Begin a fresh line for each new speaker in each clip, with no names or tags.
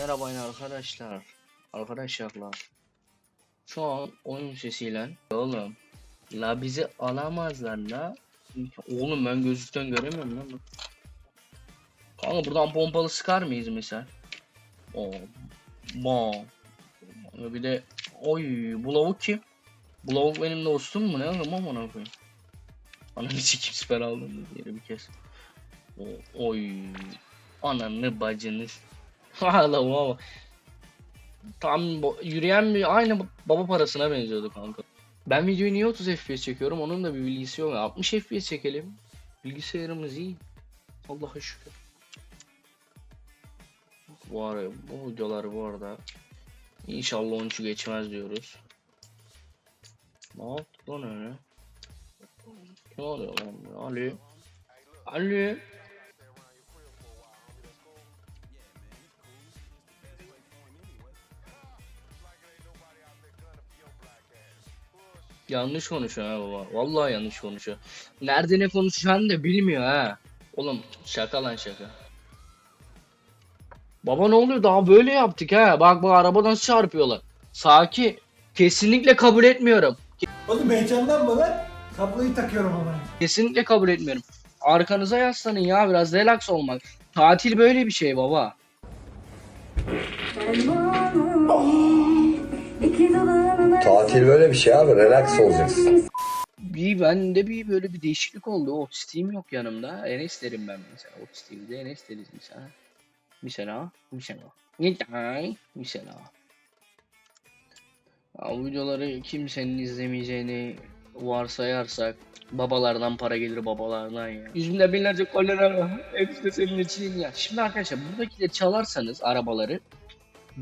Merhaba arkadaşlar. Arkadaşlar. Şu an oyun sesiyle oğlum. La bizi alamazlar la. Oğlum ben gözlükten göremiyorum lan. Kanka buradan pompalı sıkar mıyız misal? Oo. Bam. Bir de oy bu lavuk kim? Bu lavuk benim dostum mu ne oğlum amına koyayım. Ananı sikim süper aldım yeri bir kez. Oy. Ananı bacını. Hala ama. Tam yürüyen bir aynı baba parasına benziyordu kanka. Ben videoyu niye 30 FPS çekiyorum? Onun da bir bilgisi yok. 60 FPS çekelim. Bilgisayarımız iyi. Allah'a şükür. Bu ara bu videolar bu arada İnşallah 13'ü geçmez diyoruz. Ne yaptık lan öyle? Ne oluyor lan? Ali. Ali. Yanlış konuşuyor ha baba. Vallahi yanlış konuşuyor. Nerede ne konuşacağını da bilmiyor ha. Oğlum şaka lan şaka. Baba ne oluyor daha böyle yaptık ha. Bak bu arabadan çarpıyorlar. Sakin. Kesinlikle kabul etmiyorum.
Oğlum heyecanlanma lan. Kabloyu takıyorum ama.
Kesinlikle kabul etmiyorum. Arkanıza yaslanın ya biraz relax olmak. Tatil böyle bir şey baba.
Tatil böyle bir şey abi. Relax olacaksın.
Bir bende bir böyle bir değişiklik oldu. Otistiğim yok yanımda. Enes derim ben mesela. Otistiğimde Enes deriz mesela. Mesela. Mesela. Neden? Mesela. Ya, bu videoları kimsenin izlemeyeceğini varsayarsak babalardan para gelir babalardan ya. Yüzümde binlerce kolyeler var. Hepsi de senin için ya. Şimdi arkadaşlar buradakileri çalarsanız arabaları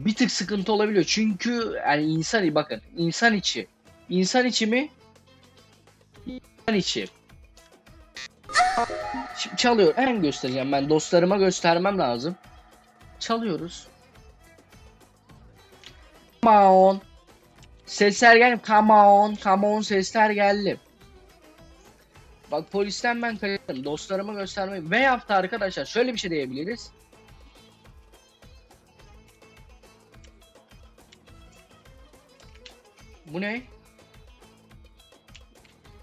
bir tık sıkıntı olabiliyor. Çünkü yani insan bakın insan içi. İnsan içi mi? İnsan içi. Şimdi çalıyor. Hemen göstereceğim ben. Dostlarıma göstermem lazım. Çalıyoruz. Come on. Sesler geldi. Come on. Come on sesler geldi. Bak polisten ben kaçtım. Dostlarıma göstermeyi. Ve yaptı arkadaşlar. Şöyle bir şey diyebiliriz. Bu ne?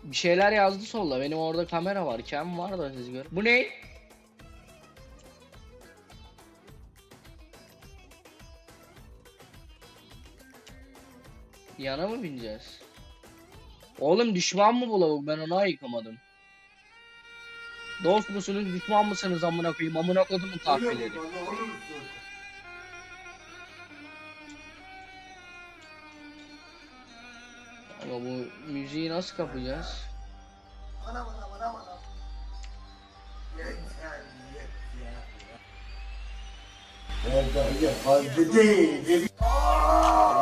Bir şeyler yazdı solda. Benim orada kamera var. Cam var da siz gör. Bu ne? Yana mı bineceğiz? Oğlum düşman mı bu lavuk? Ben onu ayıkamadım. Dost musunuz, düşman mısınız amına koyayım? Amına kodumun kahveleri. Bu müziği nasıl kapacağız?
Anam anam anam anam.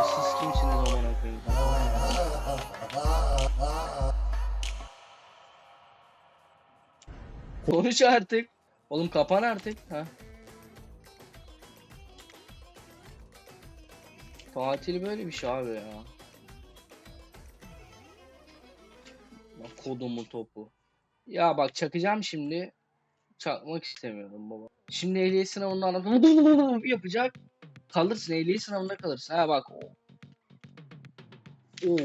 Siz kimsiniz amına koyayım? Konuş artık. Oğlum kapan artık. Ha. Tatil böyle bir şey abi ya. Bak kodumu topu. Ya bak çakacağım şimdi. Çakmak istemiyorum baba. Şimdi ehliyet sınavında anlatıp yapacak. Kalırsın ehliyet sınavında kalırsın. Ha bak. Oo.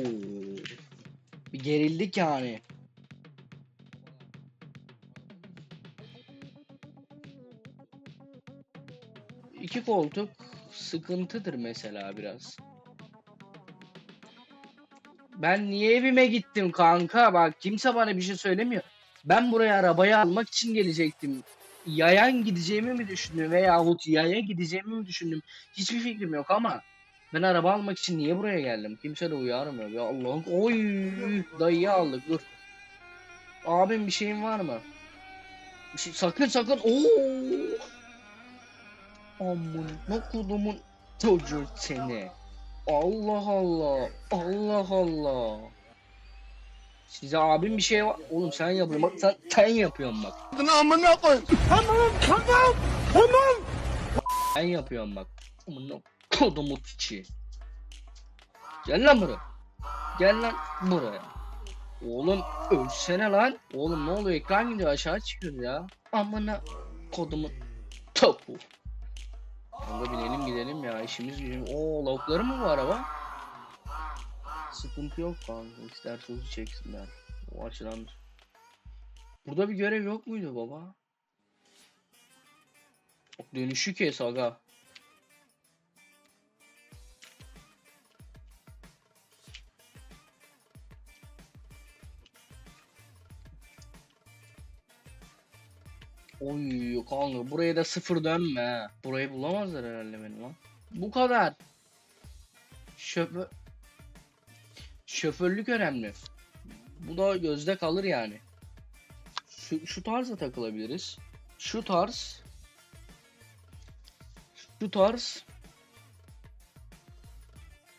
Bir gerildik yani. İki koltuk sıkıntıdır mesela biraz. Ben niye evime gittim kanka? Bak kimse bana bir şey söylemiyor. Ben buraya arabayı almak için gelecektim. Yayan gideceğimi mi düşündüm veyahut yaya gideceğimi mi düşündüm? Hiçbir fikrim yok ama ben araba almak için niye buraya geldim? Kimse de uyarmıyor. Ya Allah'ım. Oy dayıyı aldık dur. Abim bir şeyin var mı? Bir şey, sakın sakın. Oo. Aman ne kodumun çocuğu seni. Allah Allah. Allah Allah. Size abim bir şey var. Oğlum sen yapıyorsun. Bak sen, sen yapıyorsun bak.
Amına koy. Tamam tamam tamam.
Sen yapıyorsun bak. Aman kodumun içi. Gel lan buraya. Gel lan buraya. Oğlum ölsene lan. Oğlum ne oluyor ekran gidiyor aşağı çıkıyor ya. Amına kodumun topu. Kanka binelim gidelim ya işimiz gücümüz. Oo lavukları mı bu araba? Sıkıntı yok kanka. İster sözü çeksinler. O açıdan. Burada bir görev yok muydu baba? Dönüşü kes aga. Kanka buraya da sıfır dönme. Burayı bulamazlar herhalde beni lan. Bu kadar. Şoför... Şoförlük önemli. Bu da gözde kalır yani. Şu, şu tarza takılabiliriz. Şu tarz. Şu tarz.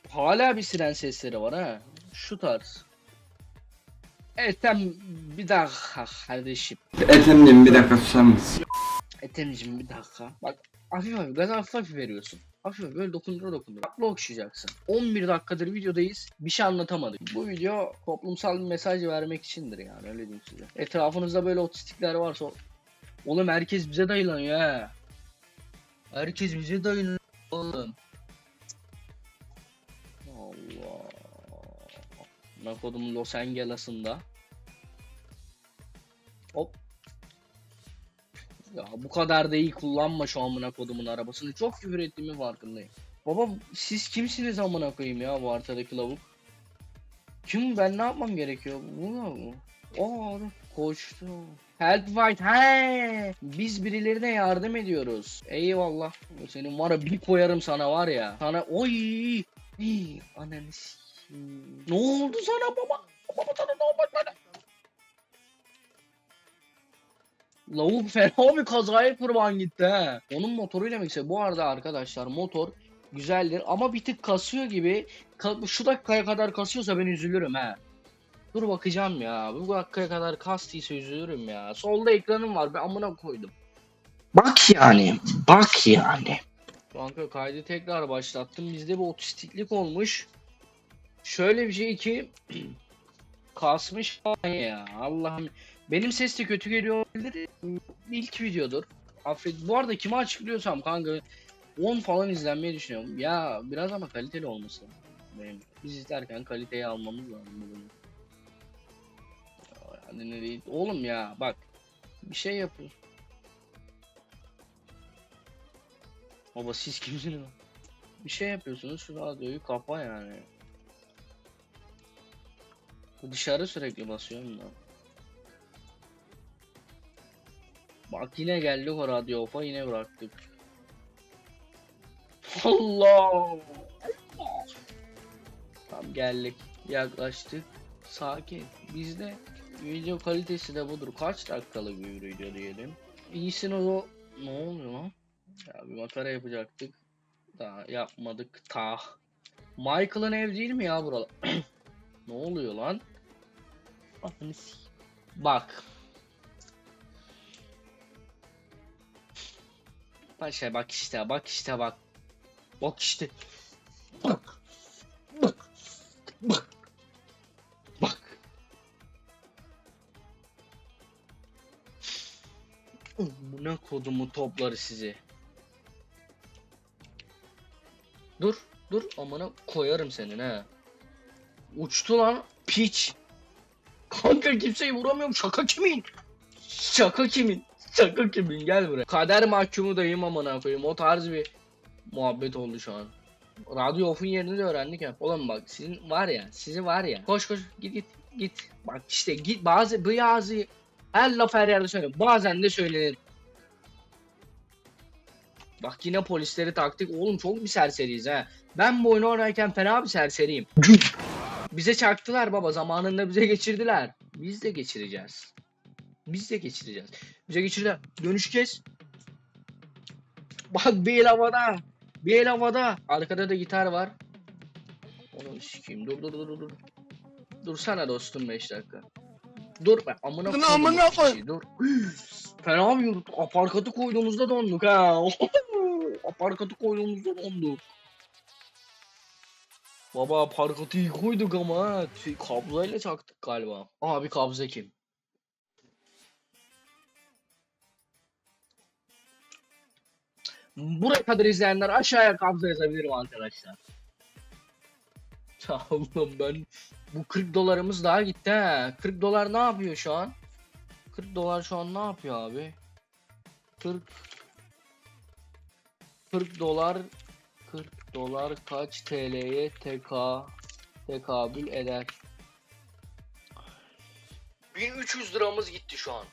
Hala bir siren sesleri var ha. Şu tarz. Sen bir dakika kardeşim.
Efendim bir dakika susar mısın?
Etemciğim bir dakika. Bak hafif hafif gaz hafif hafif veriyorsun. Hafif böyle dokundura dokundura. Aklı okşayacaksın. 11 dakikadır videodayız. Bir şey anlatamadık. Bu video toplumsal bir mesaj vermek içindir yani öyle diyeyim size. Etrafınızda böyle otistikler varsa Oğlum herkes bize dayılanıyor ha. Herkes bize dayılanıyor oğlum. Allah. Nakodum Los Angeles'ında. Hop. Ya bu kadar da iyi kullanma şu amına kodumun arabasını. Çok küfür ettiğimin farkındayım. Baba siz kimsiniz amına koyayım ya bu haritadaki lavuk? Kim ben ne yapmam gerekiyor? Bu ne bu? Aa koştu. Help fight he. Biz birilerine yardım ediyoruz. Eyvallah. Senin var ya bir koyarım sana var ya. Sana oy. Ananı. Ne oldu sana baba? Baba sana ne oldu böyle? Lavuk fena bir kazaya kurban gitti he. Onun motoruyla mı? Bu arada arkadaşlar motor güzeldir ama bir tık kasıyor gibi. Ka- şu dakikaya kadar kasıyorsa ben üzülürüm he. Dur bakacağım ya. Bu dakikaya kadar kastıysa üzülürüm ya. Solda ekranım var. Ben amına koydum. Bak yani. Bak yani. Kanka kaydı tekrar başlattım. Bizde bir otistiklik olmuş. Şöyle bir şey ki kasmış ya. Allah'ım. Benim ses de kötü geliyor olabilir. İlk videodur. Affet. Bu arada kime açıklıyorsam kanka 10 falan izlenmeyi düşünüyorum. Ya biraz ama kaliteli olması. Benim. Biz izlerken kaliteyi almamız lazım. bu bölümü. Ya, Yani ne değil. Oğlum ya bak. Bir şey yapın. Baba siz kimsiniz? Bir şey yapıyorsunuz şu radyoyu kapa yani. Dışarı sürekli basıyorum da. Bak yine geldik o radyo ofa yine bıraktık. Allah! Tam geldik. Yaklaştık. Sakin. Bizde video kalitesi de budur. Kaç dakikalık bir video diyelim. İyisin o ne oluyor lan? Ya bir makara yapacaktık. Daha yapmadık. Ta. Michael'ın ev değil mi ya buralar? ne oluyor lan? Bak. Paşa bak işte bak işte bak. Bak işte. Bak. Bak. Bak. Bak. Ne kodumu topları sizi. Dur, dur amına koyarım senin ha. Uçtu lan piç. Kanka kimseyi vuramıyorum şaka kimin? Şaka kimin? Şaka kimin? Gel buraya. Kader mahkumu dayım amına koyayım. O tarz bir muhabbet oldu şu an. Radyo off'un yerini de öğrendik ya. Oğlum bak sizin var ya, sizi var ya. Koş koş git git git. Bak işte git bazı bazı her laf her yerde söyle. Bazen de söylenir. Bak yine polisleri taktık. Oğlum çok bir serseriyiz ha. Ben bu oyunu oynarken fena bir serseriyim. Bize çaktılar baba. Zamanında bize geçirdiler. Biz de geçireceğiz. Biz de geçireceğiz. Bize geçirdiler. Dönüş kes. Bak bir el havada. Bir el havada. Arkada da gitar var. Onu sikeyim. Dur dur dur dur. dur. Dursana dostum 5 dakika. Dur be amına koydum
amına
o kişiyi, Dur. Fena bir yurt. Aparkatı koyduğumuzda donduk ha. Aparkatı koyduğumuzda donduk. Baba aparkatı iyi koyduk ama ha. Tüy, Kabzayla çaktık galiba. Abi kabza kim? Buraya kadar izleyenler aşağıya kabza yazabilirim arkadaşlar. Allah'ım ben bu 40 dolarımız daha gitti ha. 40 dolar ne yapıyor şu an? 40 dolar şu an ne yapıyor abi? 40 40 dolar 40 dolar kaç TL'ye teka tekabül eder? 1300 liramız gitti şu an.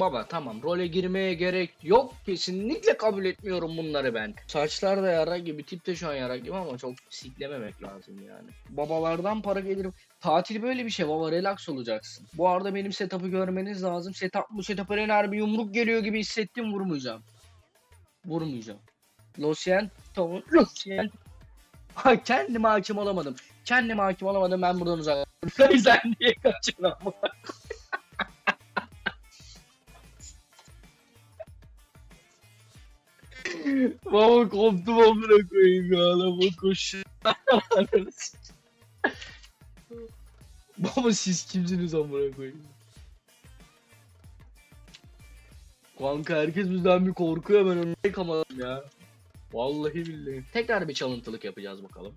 Baba tamam role girmeye gerek yok. Kesinlikle kabul etmiyorum bunları ben. Saçlar da yara gibi, tip de şu an yara gibi ama çok siklememek lazım yani. Babalardan para gelir. Tatil böyle bir şey baba relax olacaksın. Bu arada benim setup'ı görmeniz lazım. Setup bu setup'a eğer bir yumruk geliyor gibi hissettim vurmayacağım. Vurmayacağım. Losyen tavuk. Losyen. Ha kendime hakim olamadım. Kendime hakim olamadım ben buradan uzak. Sen niye kaçın? Baba koptum amına koyayım ya adamı koş. Baba siz kimsiniz amına koyayım? Kanka herkes bizden bir korkuyor ben onu yıkamadım ya. Vallahi billahi. Tekrar bir çalıntılık yapacağız bakalım.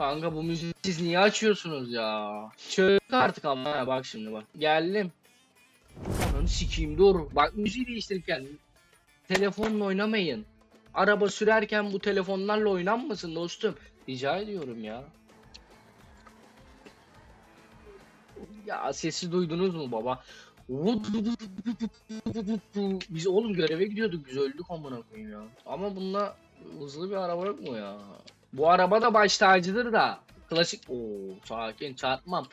Kanka bu müziği siz niye açıyorsunuz ya? Çök artık ama ha, bak şimdi bak. Geldim. Ananı sikeyim dur. Bak müziği değiştirirken telefonla oynamayın. Araba sürerken bu telefonlarla oynanmasın dostum. Rica ediyorum ya. Ya sesi duydunuz mu baba? Biz oğlum göreve gidiyorduk biz öldük amına koyayım ya. Ama bunda hızlı bir araba yok mu ya? Bu araba da baş tacıdır da. Klasik. Oo sakin çarpmam.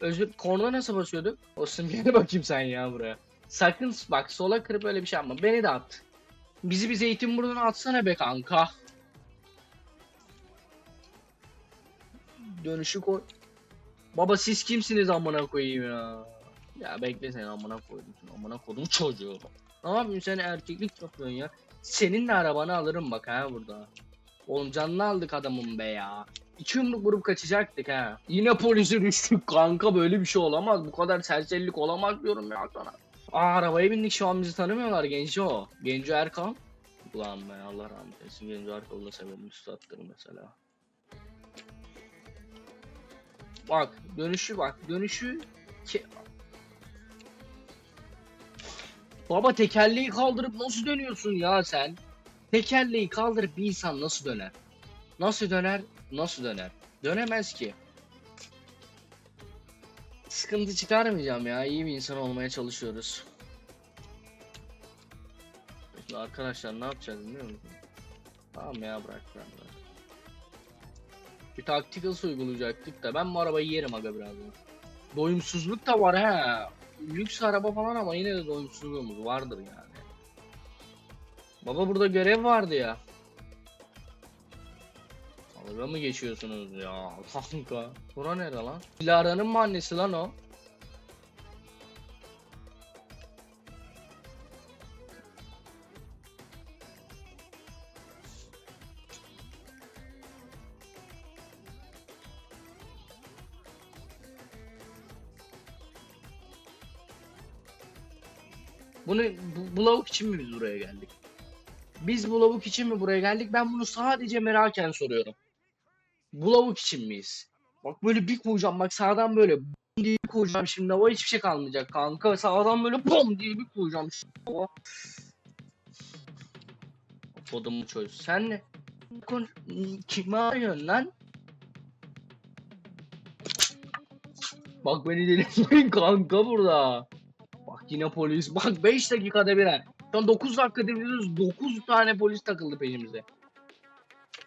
Özür korna nasıl basıyorduk? Olsun bir bakayım sen ya buraya. Sakın bak sola kırıp öyle bir şey yapma. Beni de at. Bizi bir Zeytinburnu'na atsana be kanka. Dönüşü koy. Baba siz kimsiniz amına koyayım ya? Ya bekle sen amına koydum. Amına koydum çocuğu. Ne yapayım sen erkeklik yapıyorsun ya. Senin de arabanı alırım bak ha burada. Oğlum canını aldık adamın be ya. İki yumruk vurup kaçacaktık ha. Yine polise düştük kanka böyle bir şey olamaz. Bu kadar serserilik olamaz diyorum ya sana. Aa arabaya bindik şu an bizi tanımıyorlar Genco. Genco Erkan. Ulan ben Allah rahmet eylesin Genco Erkan'ı da severim üstattır mesela. Bak dönüşü bak dönüşü Ke- Baba tekerleği kaldırıp nasıl dönüyorsun ya sen? Tekerleği kaldırıp bir insan nasıl döner? Nasıl döner? Nasıl döner? Dönemez ki. Sıkıntı çıkarmayacağım ya. İyi bir insan olmaya çalışıyoruz. Arkadaşlar ne yapacağız biliyor musun? Tamam ya bırak bırak bırak. Bir tacticals uygulayacaktık da ben bu arabayı yerim aga birazdan. Doyumsuzluk da var ha. Lüks araba falan ama yine de doyumsuzluğumuz vardır yani. Baba burada görev vardı ya. Dalga mı geçiyorsunuz ya kanka? Bura nere lan? Dilara'nın mı annesi lan o? Bunu bu, bu lavuk için mi biz buraya geldik? Biz bu lavuk için mi buraya geldik? Ben bunu sadece meraken soruyorum. Bu lavuk için miyiz? Bak böyle bir koyacağım bak sağdan böyle diye bir koyacağım şimdi hava hiçbir şey kalmayacak kanka. Sağdan böyle bom diye bir koyacağım şimdi hava. Kodumu çöz. Sen ne? Kon kimi arıyorsun lan? Bak beni delirtmeyin kanka burada. Bak yine polis. Bak 5 dakikada bir. An 9 dakika dinliyoruz. 9 tane polis takıldı peşimize.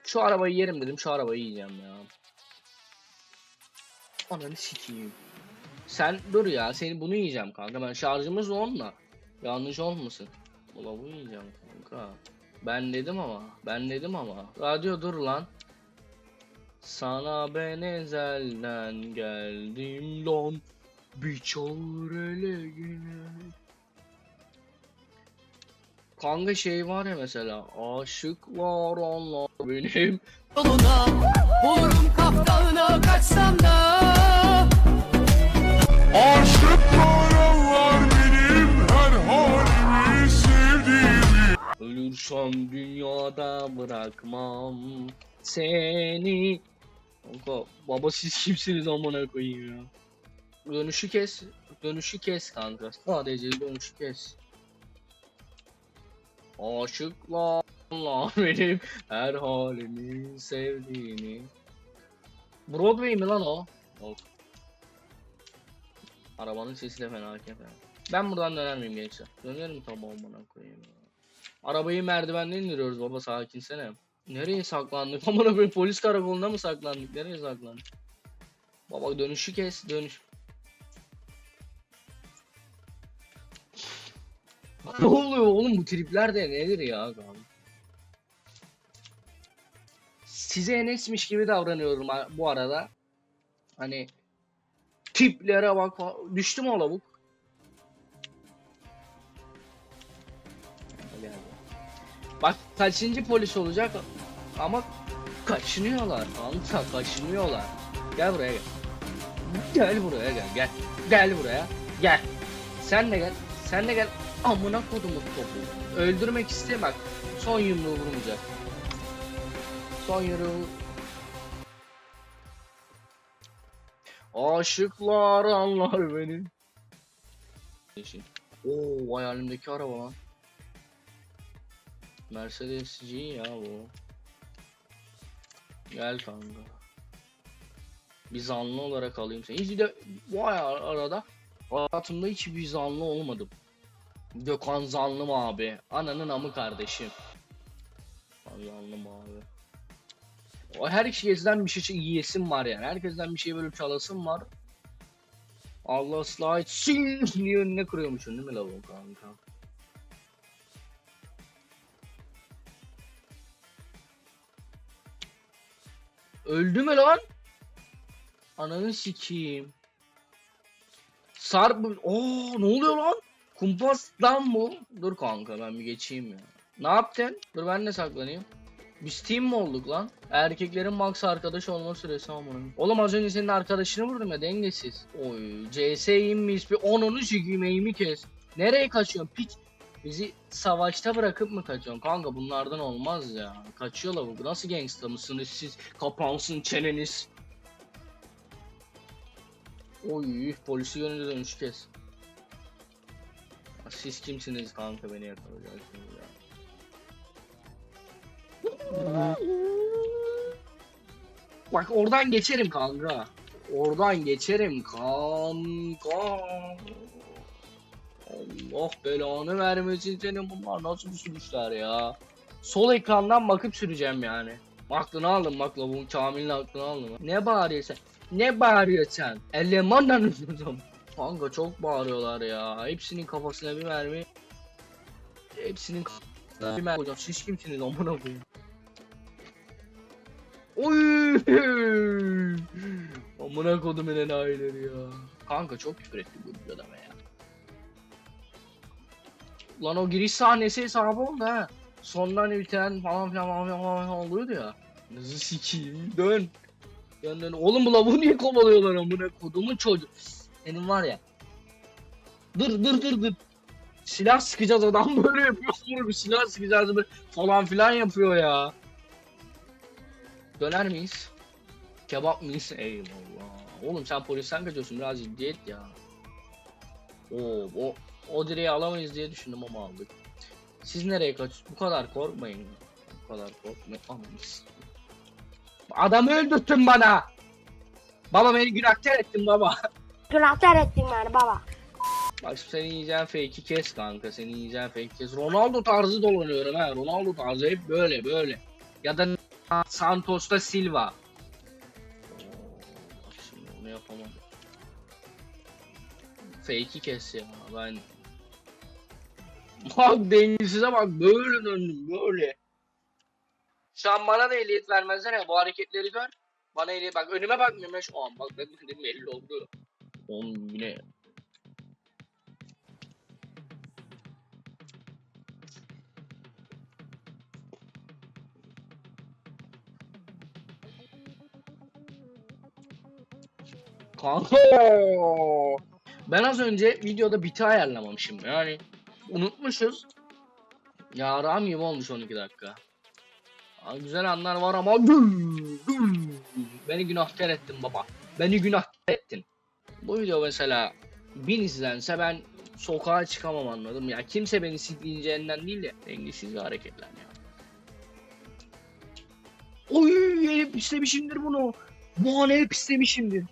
Şu arabayı yerim dedim. Şu arabayı yiyeceğim ya. Ananı sikeyim. Sen dur ya. Seni bunu yiyeceğim kanka. Ben şarjımız onunla. Yanlış olmasın. Ulan bu yiyeceğim kanka. Ben dedim ama. Ben dedim ama. Radyo dur lan. Sana ben ezelden geldim lan. Bir çare yine. Kanka şey var ya mesela aşıklar onlar benim.
Yoluna Bulurum kaftanına kaçsam da.
Aşıklar Allah benim her halimi sevdiğimi
Ölürsem dünyada bırakmam seni. Kanka baba siz kimsiniz amına koyayım ya? Dönüşü kes Dönüşü kes kanka. Sadece dönüşü kes Aşıklar benim her halimi sevdiğini Broadway mi lan o? Yok. Arabanın sesi de fena kefen. Ben buradan döner miyim gençler? Dönerim tamam amına koyayım ya. Arabayı merdivenden indiriyoruz baba sakinsene. Nereye saklandık? Amına koyayım polis karakolunda mı saklandık? Nereye saklandık? Baba dönüşü kes dönüş. Ne oluyor oğlum bu tripler de nedir ya kanka? Size Enes'miş gibi davranıyorum bu arada. Hani tiplere bak fa- düştü mü o lavuk? Bak kaçıncı polis olacak ama kaçınıyorlar kanka kaçınıyorlar. Gel buraya gel. Gel buraya gel gel. Gel buraya gel. Sen de gel. Sen de gel. Amına kodumu topu. Öldürmek istiyor bak. Son yumruğu vurmayacak. Son yumruğu. Aşıklar anlar beni. Oo hayalimdeki araba lan. Mercedes G ya bu. Gel kanka. Bir zanlı olarak alayım seni. Hiç de bu ay- arada hayatımda hiç bir zanlı olmadım. Gökhan zanlı mı abi? Ananın amı kardeşim. Lan Zanlı mı abi? O herkesten bir şey yiyesim var yani. Herkesten bir şey böyle çalasım var. Allah ıslah etsin diye önüne kırıyormuşsun değil mi lavuk kanka? Öldü mü lan? Ananı sikeyim. Sarp Oo ne oluyor lan? Kumpas lan bu. Dur kanka ben bir geçeyim ya. Ne yaptın? Dur ben de saklanayım. Biz team mi olduk lan? Erkeklerin max arkadaş olma süresi amına. Oğlum az önce senin arkadaşını vurdum ya dengesiz. Oy CS inmiş bir onunu sikeyim eğimi kes. Nereye kaçıyorsun piç? Bizi savaşta bırakıp mı kaçıyorsun? Kanka bunlardan olmaz ya. Kaçıyorlar bu. Nasıl gangsta mısınız siz? Kapansın çeneniz. Oy polisi yönünde dönüş kes. Siz kimsiniz kanka beni yakalayacaksınız ya. Bak oradan geçerim kanka. Oradan geçerim kanka. Allah belanı vermesin senin bunlar nasıl sürüşler ya. Sol ekrandan bakıp süreceğim yani. Aklını aldım bak lavuğun Kamil'in aklını aldım. Ne bağırıyorsun? Ne bağırıyorsun? Elemanla mısın? Kanka çok bağırıyorlar ya. Hepsinin kafasına bir mermi. Hepsinin kafasına bir mermi. Hocam siz kimsiniz amına koyayım? Oy! Amına kodumun enayileri ya. Kanka çok küfür etti bu adama ya. Lan o giriş sahnesi hesabı oldu ha. Sondan biten falan filan falan filan falan filan oluyordu ya. Nasıl sikiyim dön. Dön. Oğlum bu lavuğu niye kovalıyorlar amına kodumun çocuk. Senin var ya. Dur dur dur dur. Silah sıkacağız adam böyle yapıyor. Oğlum silah sıkacağız böyle falan filan yapıyor ya. Döner miyiz? Kebap mıyız? Eyvallah. Oğlum sen polisten kaçıyorsun biraz ciddiyet ya. Oo, o o direği alamayız diye düşündüm ama aldık. Siz nereye kaç? Bu kadar korkmayın. Bu kadar korkmayın. Anamız. Adamı öldürttün bana. Baba beni günahkar ettin baba.
Günahkar ettin beni baba.
Bak şimdi seni yiyeceğin kes kanka. Seni yiyeceğin fake'i kes. Ronaldo tarzı dolanıyorum ha. Ronaldo tarzı hep böyle böyle. Ya da Santos'ta Silva. Şimdi onu yapamam. Fake'i kes ya. Ben Bak dengesize bak böyle döndüm böyle. Şu an bana da ehliyet vermezler ya bu hareketleri gör. Bana ehliyet bak önüme bakmıyorum ben şu an bak dedim belli oldu. Oğlum bu? Kanka. Ben az önce videoda biti ayarlamamışım. Yani unutmuşuz. Ya ram gibi olmuş 12 dakika. Aa, güzel anlar var ama beni günahkar ettin baba. Beni günahkar ettin. Bu video mesela bin izlense ben sokağa çıkamam anladım ya. Kimse beni sikleyeceğinden değil de dengesiz hareketler ya. Oy hep istemişimdir bunu. Bu an hep istemişimdir.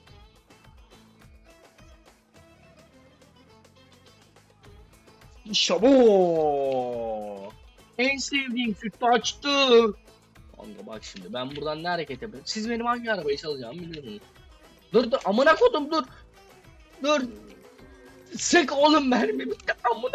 İşte bu. En sevdiğim sütlaçtı. Kanka bak şimdi ben buradan ne hareket yapıyorum? Siz benim hangi arabayı çalacağımı biliyorsunuz. Dur dur amına kodum dur. Dur. Sık oğlum mermi bitti amına